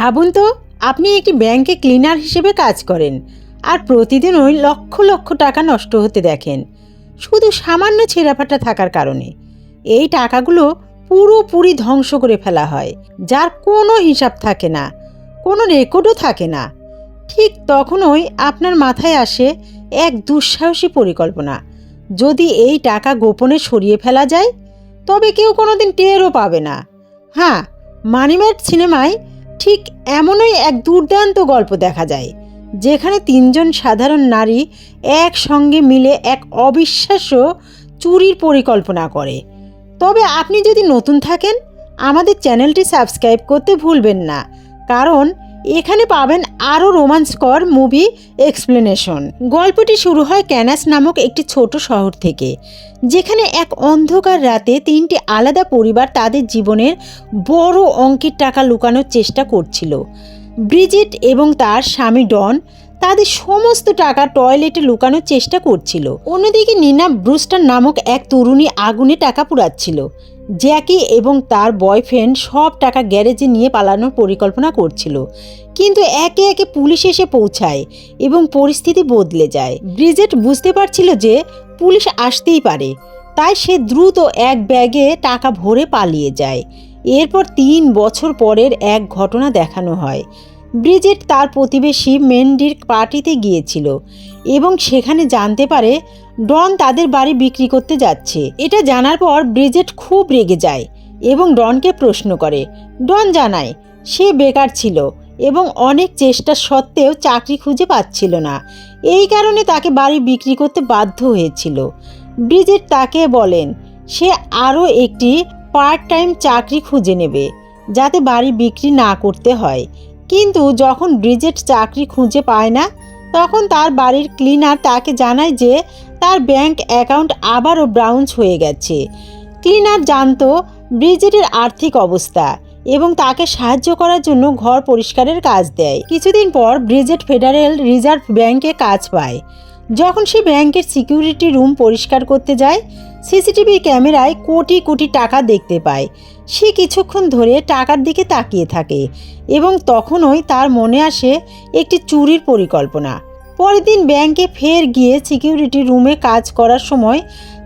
ভাবুন তো, আপনি একটি ব্যাংকে ক্লিনার হিসেবে কাজ করেন আর প্রতিদিন ওই লক্ষ লক্ষ টাকা নষ্ট হতে দেখেন। শুধু সামান্য ছেঁড়াফাটা থাকার কারণে। এই টাকাগুলো পুরোপুরি ধ্বংস করে ফেলা হয়, যার কোনো হিসাব থাকে না, কোনো রেকর্ডও থাকে না। ঠিক তখনই আপনার মাথায় আসে এক দুঃসাহসী পরিকল্পনা। যদি এই টাকা গোপনে সরিয়ে ফেলা যায়, তবে কেউ কোনোদিন টেরও পাবে না। হ্যাঁ মানিম্যাট সিনেমায় ঠিক এমনই এক দুর্দান্ত গল্প দেখা যায়, যেখানে তিনজন সাধারণ নারী একসঙ্গে মিলে এক অবিশ্বাস্য চুরির পরিকল্পনা করে। তবে আপনি যদি নতুন থাকেন, আমাদের চ্যানেলটি সাবস্ক্রাইব করতে ভুলবেন না, কারণ এখানে পাবেন আরও রোমাঞ্চকর মুভি এক্সপ্লেনেশন। গল্পটি শুরু হয় ক্যানাস নামক একটি ছোট শহর থেকে, যেখানে এক অন্ধকার রাতে তিনটি আলাদা পরিবার তাদের জীবনের বড় অঙ্কের টাকা লুকানোর চেষ্টা করছিল। ব্রিজিট এবং তার স্বামী ডন তাদের সমস্ত টাকা টয়লেটে লুকানোর চেষ্টা করছিল। অন্যদিকে নিনা ব্রুস্টার নামক এক তরুণী আগুনে টাকা পুড়াচ্ছিল। জ্যাকি এবং তার বয়ফ্রেন্ড সব টাকা গ্যারেজে নিয়ে পালানোর পরিকল্পনা করছিল। কিন্তু একে একে পুলিশ এসে পৌঁছায় এবং পরিস্থিতি বদলে যায়। ব্রিজেট বুঝতে পারছিল যে পুলিশ আসতেই পারে, তাই সে দ্রুত এক ব্যাগে টাকা ভরে পালিয়ে যায়। এরপর তিন বছর পরের এক ঘটনা দেখানো হয়। ব্রিজেট তার প্রতিবেশী মেন্ডির পার্টিতে গিয়েছিল এবং সেখানে জানতে পারে ডন তাদের বাড়ি বিক্রি করতে যাচ্ছে। এটা জানার পর ব্রিজেট খুব রেগে যায় এবং ডনকে প্রশ্ন করে, ডন জানায়, সে বেকার ছিল এবং অনেক চেষ্টা সত্ত্বেও চাকরি খুঁজে পাচ্ছিল না। এই কারণে তাকে বাড়ি বিক্রি করতে বাধ্য হয়েছিল। ব্রিজেট তাকে বলেন, সে আরও একটি পার্ট টাইম চাকরি খুঁজে নেবে, যাতে বাড়ি বিক্রি না করতে হয়। কিন্তু যখন ব্রিজেট চাকরি খুঁজে পায় না, তখন তার বাড়ির ক্লিনার তাকে জানায় যে তার ব্যাংক অ্যাকাউন্ট আবারও ব্রাউন্স হয়ে গেছে। ক্লিনার জানতো ব্রিজেটের আর্থিক অবস্থা এবং তাকে সাহায্য করার জন্য ঘর পরিষ্কারের কাজ দেয়। কিছুদিন পর ব্রিজেট ফেডারেল রিজার্ভ ব্যাংকে কাজ পায়। যখন সে ব্যাংকের সিকিউরিটি রুম পরিষ্কার করতে যায়, সিসিটিভি ক্যামেরায় কোটি কোটি টাকা দেখতে পায়। সে কিছুক্ষণ ধরে টাকার দিকে তাকিয়ে থাকে এবং তখনই তার মনে আসে একটি চুরির পরিকল্পনা। পরের দিন ব্যাংকে ফের গিয়ে সিকিউরিটি রুমে কাজ করার সময়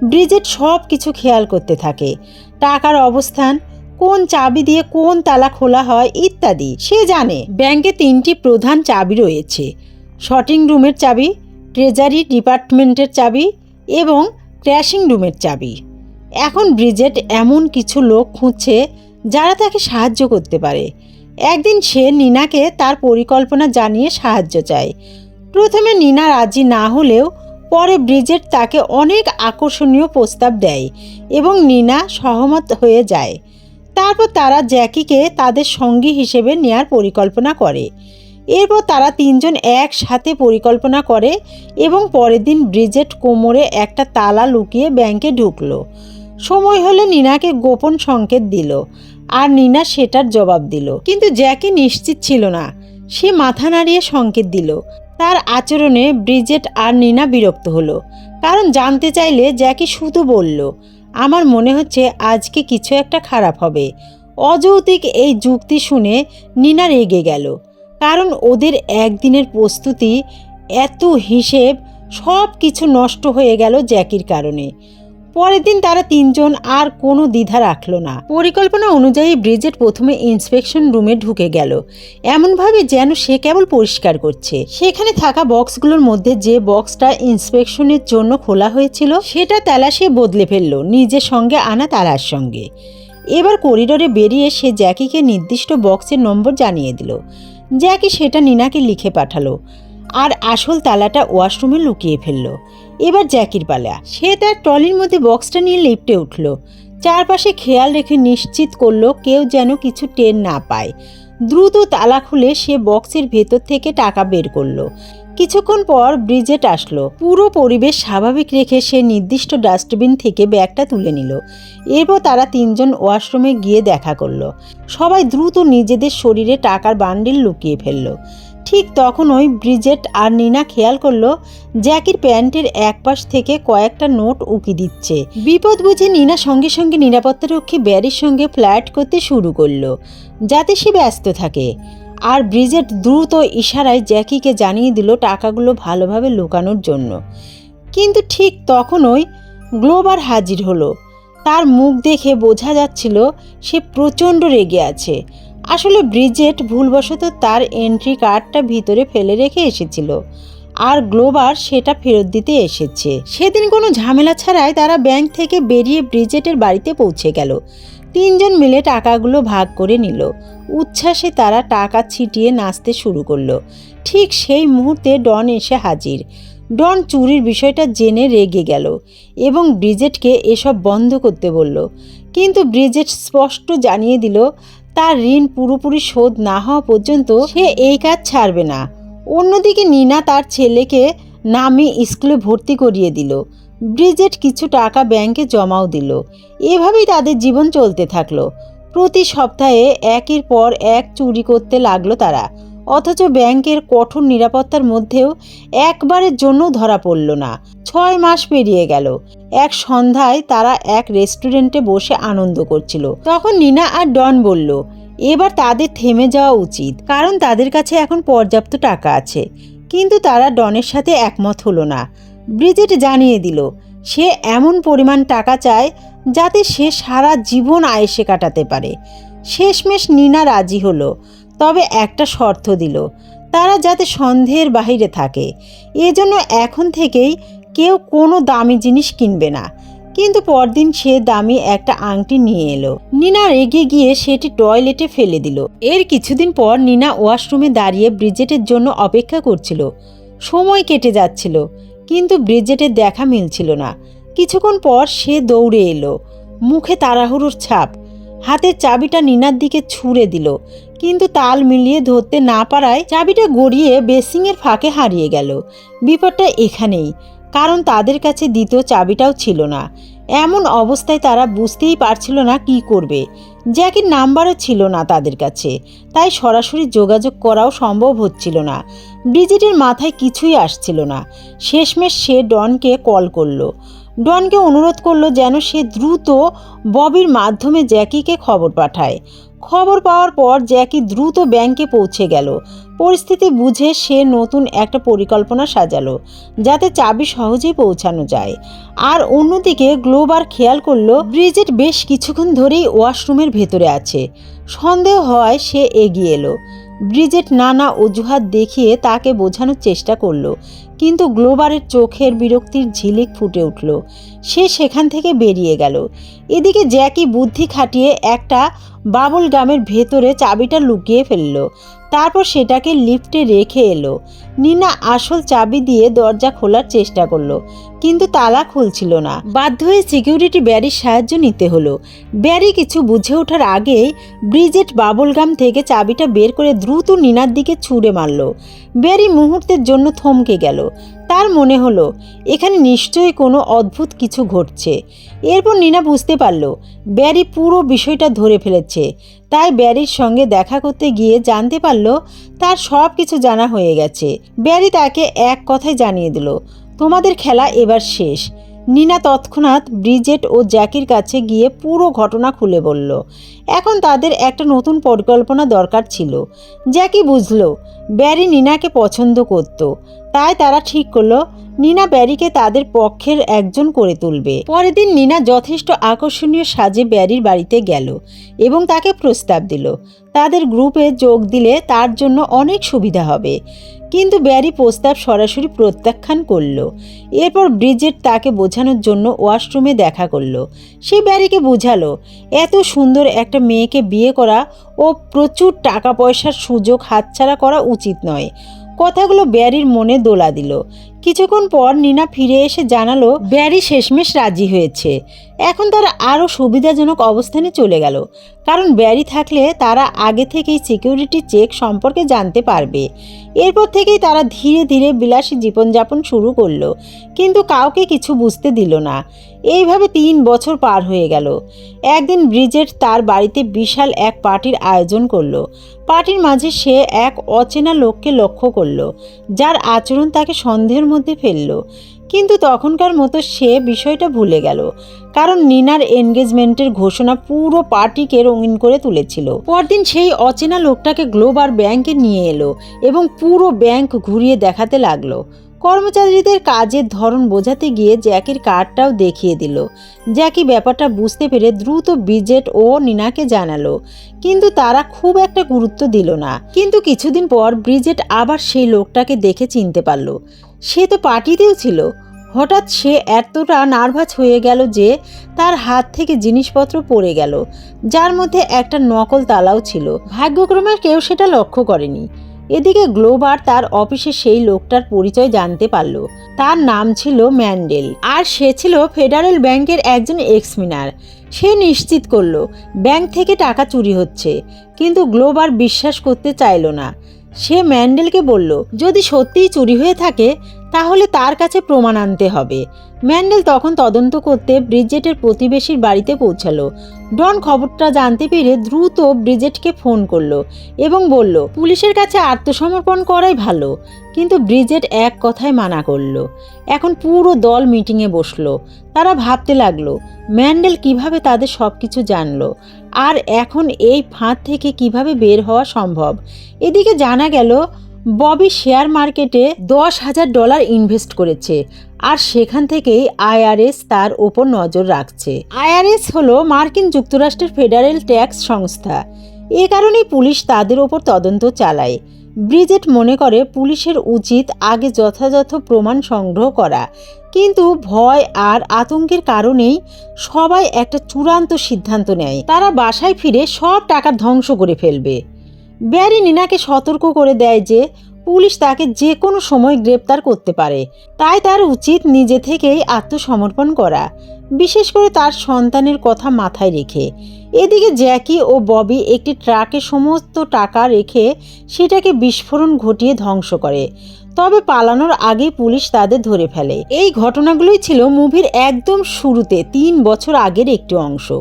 ব্রিজেট সব কিছু খেয়াল করতে থাকে। টাকার অবস্থান, কোন চাবি দিয়ে কোন তালা খোলা হয় ইত্যাদি, সে জানে। ব্যাংকে তিনটি প্রধান চাবি রয়েছে। শটিং রুমের চাবি, ট্রেজারি ডিপার্টমেন্টের চাবি এবং ক্র্যাশিং রুমের চাবি। এখন ব্রিজেট এমন কিছু লোক খুঁজছে যারা তাকে সাহায্য করতে পারে। একদিন সে নিনাকে তার পরিকল্পনা জানিয়ে সাহায্য চায়। প্রথমে নিনা রাজি না হলেও পরে ব্রিজেট তাকে অনেক আকর্ষণীয় প্রস্তাব দেয় এবং নিনা সহমত হয়ে যায়। তারপর তারা জ্যাকিকে তাদের সঙ্গী হিসেবে নেয়ার পরিকল্পনা করে। এরপর তারা তিনজন একসাথে পরিকল্পনা করে এবং পরের দিন ব্রিজেট কোমরে একটা তালা লুকিয়ে ব্যাংকে ঢুকল। সময় হলে নিনাকে গোপন সংকেত দিল আর নিনা সেটার জবাব দিল। কিন্তু জ্যাকি নিশ্চিত ছিল না। সে মাথা নাড়িয়ে সংকেত দিল। তার আচরণে ব্রিজেট আর নিনা বিরক্ত হলো। কারণ জানতে চাইলে জ্যাকি শুধু বলল, আমার মনে হচ্ছে আজকে কিছু একটা খারাপ হবে। অযৌতিক এই যুক্তি শুনে নিনা রেগে গেল। কারণ ওদের একদিনের প্রস্তুতি, এত হিসেব সব কিছু নষ্ট হয়ে গেল জ্যাকির কারণে। পরের দিন তারা তিনজন আর কোনো দ্বিধা রাখল না। পরিকল্পনা অনুযায়ী ব্রিজেট প্রথমে ইন্সপেকশন রুমে ঢুকে গেল। এমনভাবে যেন সে কেবল পরিষ্কার করছে। সেখানে থাকা বক্সগুলোর মধ্যে যে বক্সটা ইন্সপেকশনের জন্য খোলা হয়েছিল, সেটা তালা সে বদলে ফেলল নিজের সঙ্গে আনা তালার সঙ্গে। এবার করিডোরে বেরিয়ে সে জ্যাকিকে নির্দিষ্ট বক্সের নম্বর জানিয়ে দিল। জ্যাকি সেটা নিনাকে লিখে পাঠালো। আর আসল তালাটা ওয়াশরুমে লুকিয়ে ফেলল। এবার জ্যাকির পালা। সে তার ট্রলির মধ্যে বক্সটা নিয়ে লিফটে উঠল। চারপাশে খেয়াল রেখে নিশ্চিত করল কেউ যেন কিছু টের না পায়। দ্রুত তালা খুলে সে বক্সের ভেতর থেকে টাকা বের করল। কিছুক্ষণ পর ব্রিজেট আসলো। পুরো পরিবেশ স্বাভাবিক রেখে সে নির্দিষ্ট ডাস্টবিন থেকে ব্যাগটা তুলে নিল। এরপর তারা তিনজন ওয়াশরুমে গিয়ে দেখা করল। সবাই দ্রুত নিজেদের শরীরে টাকার বান্ডিল লুকিয়ে ফেলল। ঠিক তখনই ব্রিজেট আর নিনা খেয়াল করল জ্যাকির প্যান্টের এক পাশ থেকে কয়েকটা নোট উকি দিচ্ছে। বিপদ বুঝে নিনা সঙ্গে সঙ্গে নিরাপত্তারক্ষী ব্যারির সঙ্গে ফ্ল্যাট করতে শুরু করল, যাতে সে ব্যস্ত থাকে। আর ব্রিজেট দ্রুত ইশারায় জ্যাকিকে জানিয়ে দিল টাকাগুলো ভালোভাবে লুকানোর জন্য। কিন্তু ঠিক তখনই গ্লোবার হাজির হলো। তার মুখ দেখে বোঝা যাচ্ছিল সে প্রচণ্ড রেগে আছে। আসলে ব্রিজেট ভুলবশত তার এন্ট্রি কার্ডটা ভিতরে ফেলে রেখে এসেছিল। আর গ্লোবার সেটা ফেরত দিতে এসেছে। সেদিন কোনো ঝামেলা ছাড়াই তারা ব্যাংক থেকে বেরিয়ে ব্রিজেটের বাড়িতে পৌঁছে গেল। তিনজন মিলে টাকাগুলো ভাগ করে নিল। উচ্ছ্বাসে তারা টাকা ছিটিয়ে নাচতে শুরু করল। ঠিক সেই মুহূর্তে ডন এসে হাজির। ডন চুরির বিষয়টা জেনে রেগে গেল এবং ব্রিজেটকে এসব বন্ধ করতে বলল। কিন্তু ব্রিজেট স্পষ্ট জানিয়ে দিল তার ঋণ পুরোপুরি শোধ না হওয়া পর্যন্ত সে এই কাজ ছাড়বে না। অন্যদিকে নিনা তার ছেলেকে নামে স্কুলে ভর্তি করিয়ে দিল। ব্রিজেট কিছু টাকা ব্যাংকে জমাও দিল। এভাবেই তাদের জীবন চলতে থাকল। প্রতি সপ্তাহে একের পর এক চুরি করতে লাগল তারা। অথচ ব্যাংকের কঠোর নিরাপত্তার মধ্যেও একবারের জন্য ধরা পড়ল না। ছয় মাস পেরিয়ে গেল। এক সন্ধ্যায় তারা এক রেস্টুরেন্টে বসে আনন্দ করছিল। তখন নিনা আর ডন বলল, এবার তাদের থেমে যাওয়া উচিত, কারণ তাদের কাছে এখন পর্যাপ্ত টাকা আছে। কিন্তু তারা ডনের সাথে একমত হলো না। ব্রিজেট জানিয়ে দিল, সে এমন পরিমাণ টাকা চায় যাতে সে সারা জীবন আয়েসে কাটাতে পারে। শেষমেশ নিনা রাজি হলো। তবে একটা শর্ত দিল, তারা যাতে সন্দেহের বাহিরে থাকে। এজন্য এখন থেকেই কেউ কোনো দামি জিনিস কিনবে না। কিন্তু পরদিন সে দামি একটা আংটি নিয়ে এলো। নিনা রেগে গিয়ে সেটি টয়লেটে ফেলে দিল। এর কিছুদিন পর নিনা ওয়াশরুমে দাঁড়িয়ে ব্রিজেটের জন্য অপেক্ষা করছিল। সময় কেটে যাচ্ছিল, কিন্তু ব্রিজেটের দেখা মিলছিল না। কিছুক্ষণ পর সে দৌড়ে এলো। মুখে তাড়াহুড়োর ছাপ হাতের চাবিটা নিনার দিকে ছুঁড়ে দিল, কিন্তু তাল মিলিয়ে ধরতে না পারায় চাবিটা গড়িয়ে বেসিংয়ের ফাঁকে হারিয়ে গেল। বিপদটা এখানেই, কারণ তাদের কাছে দ্বিতীয় চাবিটাও ছিল না। এমন অবস্থায় তারা বুঝতেই পারছিল না কি করবে। জ্যাকের নাম্বারও ছিল না তাদের কাছে, তাই সরাসরি যোগাযোগ করাও সম্ভব হচ্ছিল না। ব্রিজিটের মাথায় কিছুই আসছিল না। শেষমেশ সে ডনকে কল করল। ডনকে অনুরোধ করল যেন সে দ্রুত ববির মাধ্যমে জ্যাকিকে খবর পাঠায়। খবর পাওয়ার পর জ্যাকি দ্রুত ব্যাংকে পৌঁছে গেল। পরিস্থিতি বুঝে সে নতুন একটা পরিকল্পনা সাজালো, যাতে চাবি সহজেই পৌঁছানো যায়। আর অন্যদিকে গ্লোবার খেয়াল করল, ব্রিজেট বেশ কিছুক্ষণ ধরেই ওয়াশরুমের ভেতরে আছে। সন্দেহ হয় সে এগিয়ে এলো। ব্রিজেট নানা অজুহাত দেখিয়ে তাকে বোঝানোর চেষ্টা করল, কিন্তু গ্লোবারের চোখের বিরক্তির ঝিলিক ফুটে উঠল। সে সেখান থেকে বেরিয়ে গেল। এদিকে জ্যাকি বুদ্ধি খাটিয়ে একটা বাবুল গামের ভেতরে চাবিটা লুকিয়ে ফেলল। তারপর সেটাকে লিফটে রেখে এলো। নিনা আসল চাবি দিয়ে দরজা খোলার চেষ্টা করল। কিন্তু তালা খুলছিল না। বাধ্য হয়ে সিকিউরিটি ব্যারির সাহায্য নিতে হলো। ব্যারি কিছু বুঝে ওঠার আগেই ব্রিজেট বাবলগাম থেকে চাবিটা বের করে দ্রুত নিনার দিকে ছুঁড়ে মারল। ব্যারি মুহূর্তের জন্য থমকে গেল। তার মনে হলো, এখানে নিশ্চয়ই কোনো অদ্ভুত কিছু ঘটছে। এরপর নিনা বুঝতে পারল, ব্যারি পুরো বিষয়টা ধরে ফেলেছে। তাই ব্যারির সঙ্গে দেখা করতে গিয়ে জানতে পারল, তার সব কিছু জানা হয়ে গেছে। ব্যারি তাকে এক কথায় জানিয়ে দিল তোমাদের খেলা এবার শেষ। নিনা তৎক্ষণাৎ ব্রিজেট ও জ্যাকির কাছে গিয়ে পুরো ঘটনা খুলে বলল এখন তাদের একটা নতুন পরিকল্পনা দরকার ছিল। জ্যাকি বুঝলো, ব্যারি নিনাকে পছন্দ করত। তাই তারা ঠিক করল, নিনা ব্যারিকে তাদের পক্ষের একজন করে তুলবে। পরের দিন নিনা যথেষ্ট আকর্ষণীয় সাজে ব্যারির বাড়িতে গেল এবং তাকে প্রস্তাব দিল। তাদের গ্রুপে যোগ দিলে তার জন্য অনেক সুবিধা হবে। কিন্তু ব্যারি প্রস্তাব সরাসরি প্রত্যাখ্যান করল। এরপর ব্রিজেট তাকে বোঝানোর জন্য ওয়াশরুমে দেখা করল। সে ব্যারিকে বোঝালো, এত সুন্দর একটা মেয়েকে বিয়ে করা ও প্রচুর টাকা পয়সার সুযোগ হাতছাড়া করা উচিত নয়। কথাগুলো ব্যারির মনে দোলা দিল। কিছুক্ষণ পর নিনা ফিরে এসে জানালো, ব্যারি শেষমেশ রাজি হয়েছে। এখন তারা আরও সুবিধাজনক অবস্থানে চলে গেল। কারণ ব্যারি থাকলে তারা আগে থেকেই সিকিউরিটি চেক সম্পর্কে জানতে পারবে। এরপর থেকেই তারা ধীরে ধীরে বিলাসী জীবনযাপন শুরু করল। কিন্তু কাউকে কিছু বুঝতে দিল না। এইভাবে তিন বছর পার হয়ে গেল। একদিন ব্রিজেট তার বাড়িতে বিশাল এক পার্টির আয়োজন করল। পার্টির মাঝে সে এক অচেনা লোককে লক্ষ্য করল, যার আচরণ তাকে সন্দেহের মধ্যে ফেলল। কিন্তু তখনকার মতো সে বিষয়টা ভুলে গেল, কারণ নিনার এনগেজমেন্টের ঘোষণা পুরো পার্টিকে রঙিন করে তুলেছিল। পরদিন সেই অচেনা লোকটাকে গ্লোবার ব্যাংকে নিয়ে এলো এবং পুরো ব্যাংক ঘুরিয়ে দেখাতে লাগল। কর্মচারীদের কাজের ধরন বোঝাতে গিয়ে জ্যাকির কার্ডটাও দেখিয়ে দিল। জ্যাকি ব্যাপারটা বুঝতে পেরে দ্রুত বিজেট ও নিনাকে জানালো। কিন্তু তারা খুব একটা গুরুত্ব দিল না। কিন্তু কিছুদিন পর ব্রিজেট আবার সেই লোকটাকে দেখে চিনতে পারল। সে তো পার্টিতেও ছিল। হঠাৎ সে এতটা নার্ভাস হয়ে গেল যে তার হাত থেকে জিনিসপত্র পড়ে গেল। যার মধ্যে একটা নকল তালাও ছিল। ভাগ্যক্রমে কেউ সেটা লক্ষ্য করেনি। এদিকে গ্লোবার তার অফিসে সেই লোকটার পরিচয় জানতে পারল। তার নাম ছিল ম্যান্ডেল আর সে ছিল ফেডারেল ব্যাংকের একজন এক্সমিনার। সে নিশ্চিত করল, ব্যাংক থেকে টাকা চুরি হচ্ছে, কিন্তু গ্লোবার বিশ্বাস করতে চাইল না। সে ম্যান্ডেলকে বলল, যদি সত্যিই চুরি হয়ে থাকে তাহলে তার কাছে প্রমাণ আনতে হবে। ম্যান্ডেল তখন তদন্ত করতে ব্রিজেটের প্রতিবেশীর বাড়িতে পৌঁছালো। ডন খবরটা জানতে পেরে দ্রুত ব্রিজেটকে ফোন করল এবং বলল, পুলিশের কাছে আত্মসমর্পণ করাই ভালো। কিন্তু ব্রিজেট এক কথায় মানা করল। এখন পুরো দল মিটিংয়ে বসল। তারা ভাবতে লাগল, ম্যান্ডেল কীভাবে তাদের সব কিছু জানলো? আর এখন এই ফাঁদ থেকে কীভাবে বের হওয়া সম্ভব? এদিকে জানা গেল ববি শেয়ার মার্কেটে দশ হাজার ডলার ইনভেস্ট করেছে আর সেখান থেকেই আইআরএস তার ওপর নজর রাখছে। আইআরএস হলো মার্কিন যুক্তরাষ্ট্রের ফেডারেল ট্যাক্স সংস্থা। এ কারণেই পুলিশ তাদের ওপর তদন্ত চালায়। ব্রিজেট মনে করে পুলিশের উচিত আগে যথাযথ প্রমাণ সংগ্রহ করা। কিন্তু ভয় আর আতঙ্কের কারণেই সবাই একটা চূড়ান্ত সিদ্ধান্ত নেয়। তারা বাসায় ফিরে সব টাকা ধ্বংস করে ফেলবে। ব্যারি নিনাকে সতর্ক করে দেয় যে পুলিশ তাকে যে কোনো সময় গ্রেপ্তার করতে পারে। তাই তার উচিত নিজে থেকেই আত্মসমর্পণ করা, বিশেষ করে তার সন্তানের কথা মাথায় রেখে। এদিকে জ্যাকি ও ববি একটি ট্রাকে সমস্ত টাকা রেখে সেটাকে বিস্ফোরণ ঘটিয়ে ধ্বংস করে। তবে পালানোর আগেই পুলিশ তাদের ধরে ফেলে। এই ঘটনাগুলোই ছিল মুভির একদম শুরুতে তিন বছর আগের একটি অংশ।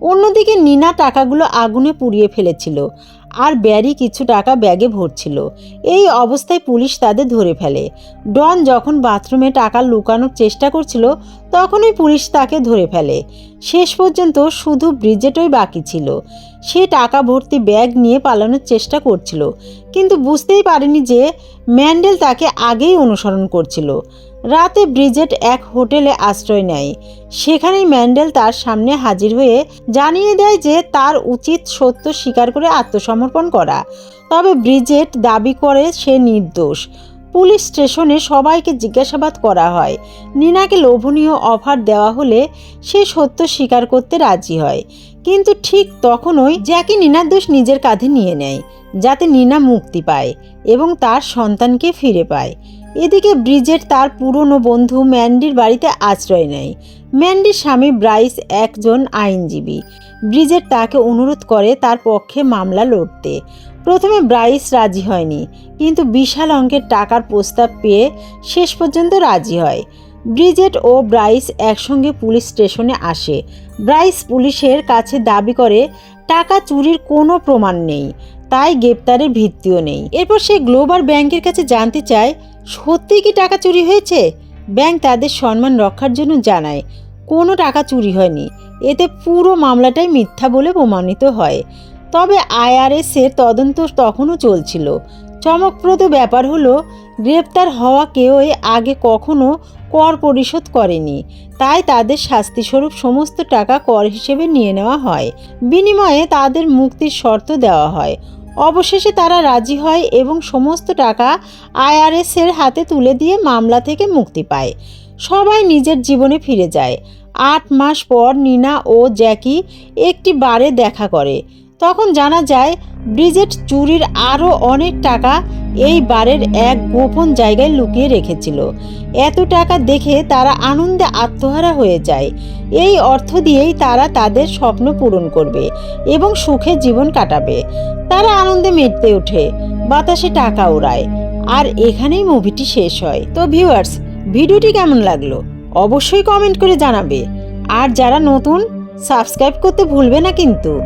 অন্যদিকে নিনা টাকাগুলো আগুনে পুড়িয়ে ফেলেছিল। আর ব্যারি কিছু টাকা ব্যাগে ভরছিল। এই অবস্থায় পুলিশ তাদের ধরে ফেলে। ডন যখন বাথরুমে টাকা লুকানোর চেষ্টা করছিল, তখনই পুলিশ তাকে ধরে ফেলে। শেষ পর্যন্ত শুধু ব্রিজেটই বাকি ছিল। সে টাকা ভর্তি ব্যাগ নিয়ে পালানোর চেষ্টা করছিল, কিন্তু বুঝতেই পারেনি যে ম্যান্ডেল তাকে আগেই অনুসরণ করছিল। রাতে ব্রিজেট এক হোটেলে আশ্রয় নেয়। সেখানেই ম্যান্ডেল তার সামনে হাজির হয়ে জানিয়ে দেয় যে তার উচিত সত্য স্বীকার করে আত্মসমর্পণ করা। তবে ব্রিজেট দাবি করে সে নির্দোষ। পুলিশ স্টেশনে সবাইকে জিজ্ঞাসাবাদ করা হয়। নিনাকে লোভনীয় অফার দেওয়া হলে সে সত্য স্বীকার করতে রাজি হয়। কিন্তু ঠিক তখনই জ্যাকি নিনার দোষ নিজের কাঁধে নিয়ে নেয়, যাতে নিনা মুক্তি পায় এবং তার সন্তানকে ফিরে পায়। এদিকে ব্রিজেট তার পুরনো বন্ধু ম্যান্ডির বাড়িতে আশ্রয় নেয়। ম্যান্ডির স্বামী ব্রাইস একজন আইনজীবী। ব্রিজেট তাকে অনুরোধ করে তার পক্ষে মামলা লড়তে। প্রথমে ব্রাইস রাজি হয়নি, কিন্তু বিশাল অঙ্কের টাকার প্রস্তাব পেয়ে শেষ পর্যন্ত রাজি হয়। ব্রিজেট ও ব্রাইস একসঙ্গে পুলিশ স্টেশনে আসে। ব্রাইস পুলিশের কাছে দাবি করে, টাকা চুরির কোনো প্রমাণ নেই, তাই গ্রেপ্তারের ভিত্তিও নেই। এরপর সে গ্লোবাল ব্যাংকের কাছে জানতে চায় সত্যি কি টাকা চুরি হয়েছে? ব্যাংক তাদের সম্মান রক্ষার জন্য জানায়, কোনো টাকা চুরি হয়নি। এতে পুরো মামলাটাই মিথ্যা বলে প্রমাণিত হয়। তবে আইআরএস এর তদন্ত তখনও চলছিল। চমকপ্রদ ব্যাপার হলো, গ্রেপ্তার হওয়া কেউই আগে কখনো কর পরিশোধ করেনি। তাই তাদের শাস্তিস্বরূপ সমস্ত টাকা কর হিসেবে নিয়ে নেওয়া হয়। বিনিময়ে তাদের মুক্তির শর্ত দেওয়া হয়। অবশেষে তারা রাজি হয় এবং সমস্ত টাকা আইআরএস এর হাতে তুলে দিয়ে মামলা থেকে মুক্তি পায়। সবাই নিজের জীবনে ফিরে যায়। আট মাস পর নিনা ও জ্যাকি একটি বারে দেখা করে। তখন জানা যায়, ব্রিজেট চুরির আরও অনেক টাকা এই বারের এক গোপন জায়গায় লুকিয়ে রেখেছিল। এত টাকা দেখে তারা আনন্দে আত্মহারা হয়ে যায়। এই অর্থ দিয়েই তারা তাদের স্বপ্ন পূরণ করবে এবং সুখে জীবন কাটাবে। তারা আনন্দে মেটতে ওঠে, বাতাসে টাকা ওড়ায় আর এখানেই মুভিটি শেষ হয়। তো ভিউয়ার্স, ভিডিওটি কেমন লাগল? অবশ্যই কমেন্ট করে জানাবে। আর যারা নতুন, সাবস্ক্রাইব করতে ভুলবে না কিন্তু।